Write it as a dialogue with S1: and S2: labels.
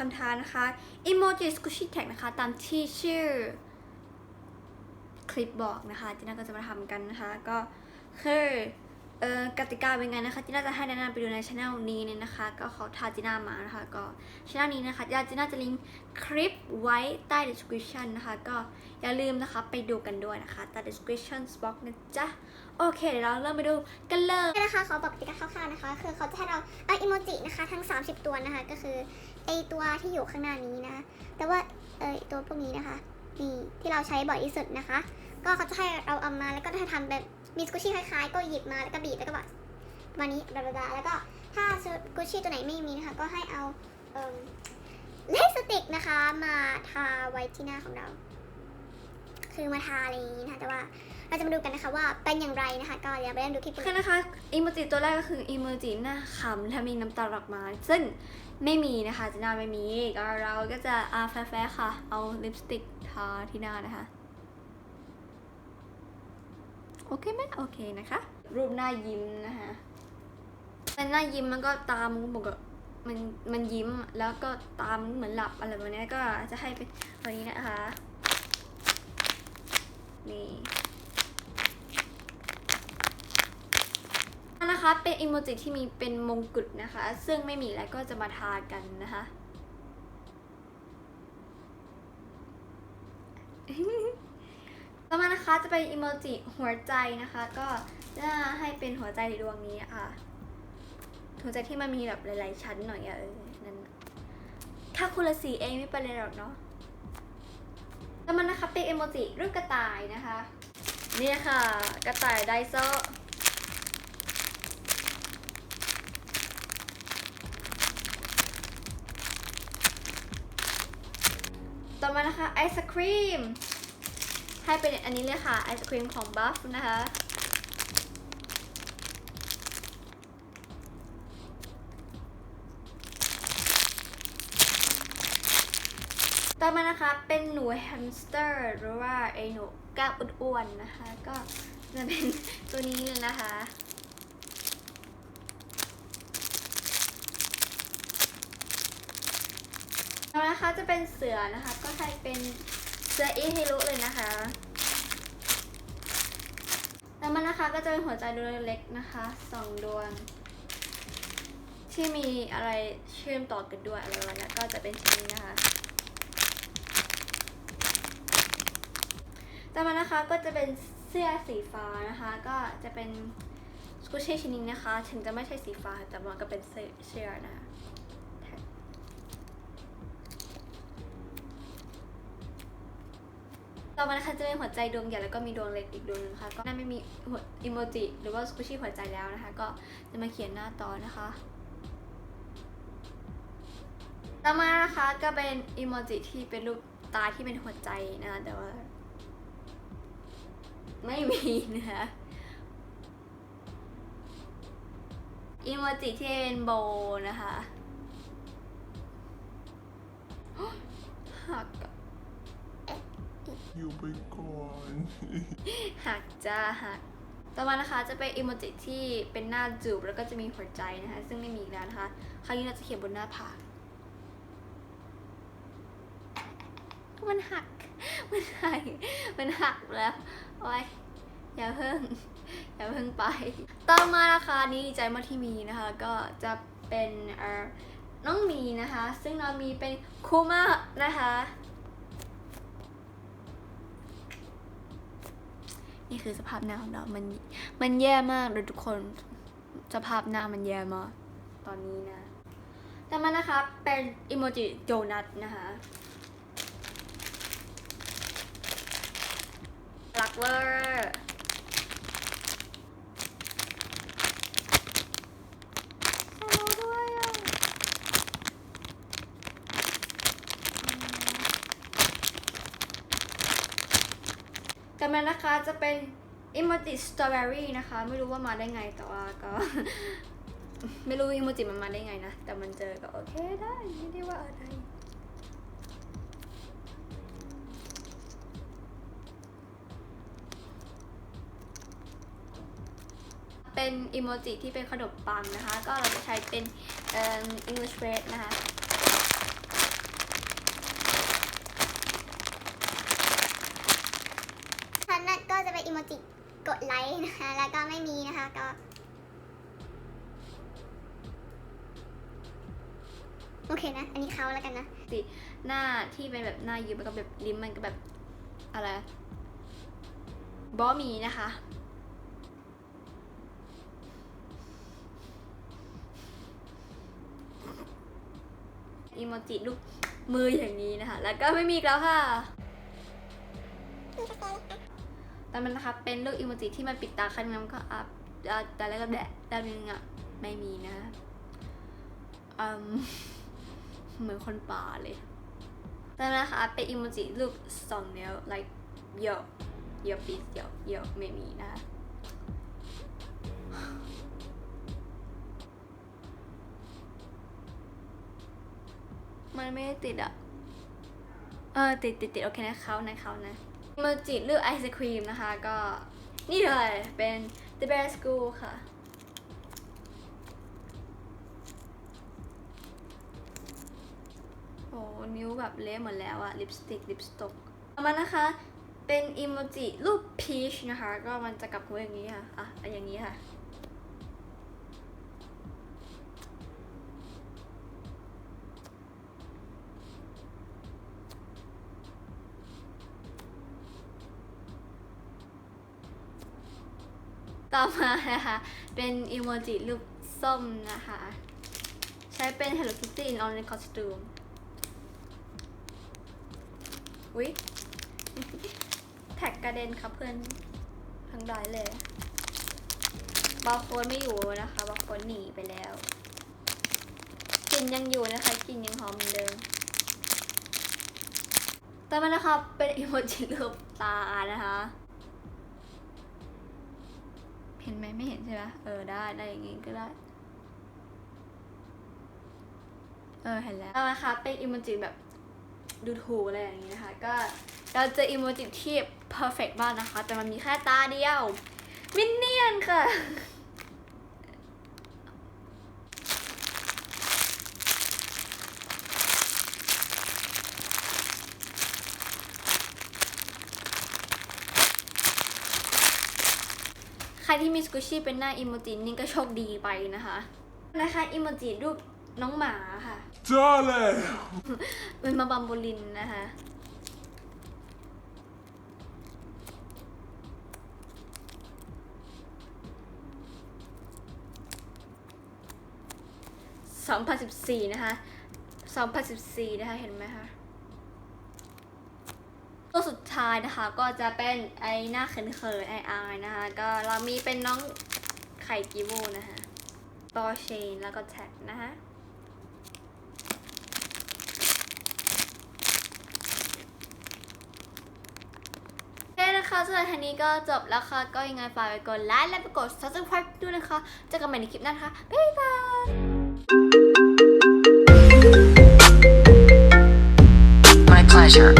S1: คำท้านะคะอิโมจิสกุชิแท็กนะคะ ตามที่ชื่อ คลิปบอกนะคะจีน่าก็จะมาทำกันนะคะ ก็คือ เอ่อกติกาเป็นไงนะคะจีน่าจะให้แนะนำไปดูในช anel นี้เนี่ยนะคะ ก็เขาทาจีน่ามานะคะ ก็ช anel นี้นะคะจีน่าจะลิงก์คลิปไว้ใต้ description นะคะ ก็อย่าลืมนะคะไปดูกันด้วยนะคะใต้ description box นะจ๊ะ โอเคเดี๋ยวเราเริ่มไปดูกันเลย
S2: นะคะขอบอกกติกาคร่าวๆนะคะ คือเขาจะให้เราเอาอิโมจินะคะทั้ง 30 ตัวนะคะ ก็คือไอตัวที่อยู่ข้างหน้านี้นะคะแต่ว่าเออตัวพวกนี้นะคะนี่ที่เราใช้บ่อยที่สุดนะคะ ก็เขาจะให้เราเอามาแล้วก็ให้ทำแบบมีสกูชี่คล้ายๆ ก็หยิบมาแล้วก็บีบแล้วก็แบบประมาณนี้บลาบลาแล้วก็ถ้าสกูชี่ตัวไหนไม่มีนะคะก็ให้เอาเลสติกนะคะมาทาไว้ที่หน้าของเรา คือมาทาอะไรอย่างนี้นะคะแต่ว่าเราจะมาดูกันนะคะว่าเป็นอย่างไรนะคะ ก็เดี๋ยวไปเริ่มดูคลิปกัน
S1: นะคะอีโมจิตัวแรกก็คืออีโมจิหน้าขำและมีน้ำตาออกมา ซึ่งไม่มีนะคะจีน่าไม่มีก็เราก็จะอาแฟๆค่ะ เอาลิปสติกทาที่หน้านะคะ โอเคไหมโอเคนะคะ รูปหน้ายิ้มนะคะเป็นหน้ายิ้มมันก็ตามปกติมันมันยิ้มแล้วก็ตามเหมือนหลับอะไรแบบนี้ก็จะให้เป็นแบบนี้นะคะนี่นะคะเป็นอีโมจิที่มีเป็นมงกุฎนะคะ ซึ่งไม่มีแล้วก็จะมาทากันนะคะ ต่อมานะคะจะเป็นอีโมจิหัวใจนะคะ ก็จะให้เป็นหัวใจในดวงนี้นะคะหัวใจที่มันมีแบบหลาย ๆ ชั้นหน่อยอะเออนั่นถ้าคนละสีเองไม่เป็นไรหรอกเนาะต่อมานะคะเป็นอีโมจิรูปกระต่ายนะคะ นี่ค่ะ กระต่ายไดโซต่อมานะคะไอศครีม ให้เป็นอันนี้เลยค่ะไอศครีมของบัฟนะคะต่อมานะคะเป็นหนูแฮมสเตอร์หรือว่าไอหนูก้ามอ้วนๆนะคะ ก็จะเป็นตัวนี้เลยนะคะต่อมานะคะจะเป็นเสือนะคะ ก็ให้เป็น สืออีฮิรุเลยนะคะต่อมานะคะก็จะเป็นหัวใจดวงเล็กๆนะคะสองดวง ที่มีอะไรเชื่อมต่อกันด้วยอะไรแบบนี้ก็จะเป็นชิ้นนี้นะคะต่อมานะคะก็จะเป็นเสื้อสีฟ้านะคะ ก็จะเป็นสกูชี่ชิ้นนี้นะคะ ถึงจะไม่ใช่สีฟ้าแต่มันก็เป็นเสื้อนะคะ ต่อมานะคะจะเป็นหัวใจดวงใหญ่แล้วก็มีดวงเล็กอีกดวงหนึงค่ะ ก็น่าไม่มีหัวอิโมจิหรือว่าสกูชี่หัวใจแล้วนะคะ ก็จะมาเขียนหน้าต่อนะคะ ต่อมานะคะก็เป็นอิโมจิที่เป็นรูปตาที่เป็นหัวใจนะคะแต่ว่า ไม่มีนะคะอิโมจิที่เป็นโบนะคะหัก อ
S3: ยู่ไปก่อน
S1: หักจ้าหักต่อมานะคะจะเป็นอิโมจิที่เป็นหน้าจูบแล้วก็จะมีหัวใจนะคะ ซึ่งไม่มีอีกแล้วนะคะ ครั้งนี้เราจะเขียนบนหน้าผากมันหัก มันหัก มันหักแล้วโอ้ยอย่าเพิ่ง อย่าเพิ่งไป ต่อมานะคะนี่ใจมาที่มีนะคะ ก็จะเป็นเอ่อน้องมีนะคะ ซึ่งน้องมีเป็นคูมานะคะ นี่คือสภาพหน้าของเรา มัน มันแย่มากเลยทุกคน สภาพหน้ามันแย่มาก ตอนนี้นะต่มันนะคะ เป็นอิโมจิโดนัทนะคะ รักเวอร์ฮัลโหลด้วยอะแต่มันนะคะจะเป็นอิโมจิสตรอเบอรี่นะคะ ไม่รู้ว่ามาได้ไงแต่ว่าก็ ไม่รู้อิโมจิมันมาได้ไงนะ แต่มันเจอก็โอเคได้ ไม่ได้ว่าอะไรเป็นอิโมจิที่เป็นขนมปังนะคะ ก็เราจะใช้เป็นอ่อ English bread นะคะ
S2: จิกดไลค์นะคะ แล้วก็ไม่มีนะคะก็โอเคนะ อันนี้เขาแล้วกันนะ
S1: หน้าที่เป็นแบบหน้ายืดมันก็แบบลิ้มมันก็แบบอะไรบอมีนะคะ อีโมจิรูปมืออย่างนี้นะคะ แล้วก็ไม่มีแล้วค่ะ แต่มันนะคะเป็นรูปอีโมจิที่มันปิดตาข้างนึงแล้วก็อัพอะแต่แล้วก็แดะด้านนึงอะไม่มีนะอืมเหมือนคนป่าเลยแต่นะคะเป็นอีโมจิรูปสองนิ้ว like เยอะเยอะปีเยอะเยอะไม่มีนะมันไม่ได้ติดอะเออติดติดติดโอเคนะเขานะเขานะ โมจิรูปไอศครีมนะคะ ก็นี่เลยเป็น The Bear School ค่ะ โอ้นิ้วแบบเละหมดแล้วอะลิปสติกลิปสติกต่อมานะคะ เป็นอิโมจิรูปพีชนะคะ ก็มันจะกลับหัวอย่างนี้ค่ะ อะ ต่อมานะคะ เป็นอีโมจิรูปส้มนะคะ ใช้เป็น Hello Kitty in orange costume อุ๊ยแท็กกระเด็นครับเพื่อนทั้งร้ายเลยบาโค้ดไม่อยู่นะคะบาโค้ดหนีไปแล้วกลินยังอยู่นะคะกลินยังหอมเหมือนเดิมต่อมันนะคะเป็นอีโมจิรูปตานะคะ เห็นไหมไม่เห็นใช่ไหมเออได้ได้อย่างงี้ก็ได้ เออเห็นแล้วนะคะเป็นอิโมจิแบบดูถูกอะไรอย่างงี้นะคะ ก็เราเจออีโมจิที่ perfect มากนะคะ แต่มันมีแค่ตาเดียวมินเนี่ยนค่ะ รที่มีสกูชี่เป็นหน้าอีโมจินี่ก็โชคดีไปนะคะนะคะอีโมจิรูปน้องหมาค่ะ
S3: Darling!
S1: เป็นมาบัมโบลินนะคะ2014 นะคะ 2014 นะคะ เห็นไหมคะ ตัวสุดท้ายนะคะ ก็จะเป็นไอหน้าเขินๆไออายนะคะ ก็เรามีเป็นน้องไข่กิโวนะคะบอเชนแล้วก็แท็กนะคะโอเคนะคะสำหรับทันนี้ก็จบแล้วค่ะ ก็ยังไงฝากไปกดไลค์และไปกด subscribe ด้วยนะคะ เจอกันใหม่ในคลิปหน้านะคะ บ๊ายบาย
S4: My pleasure.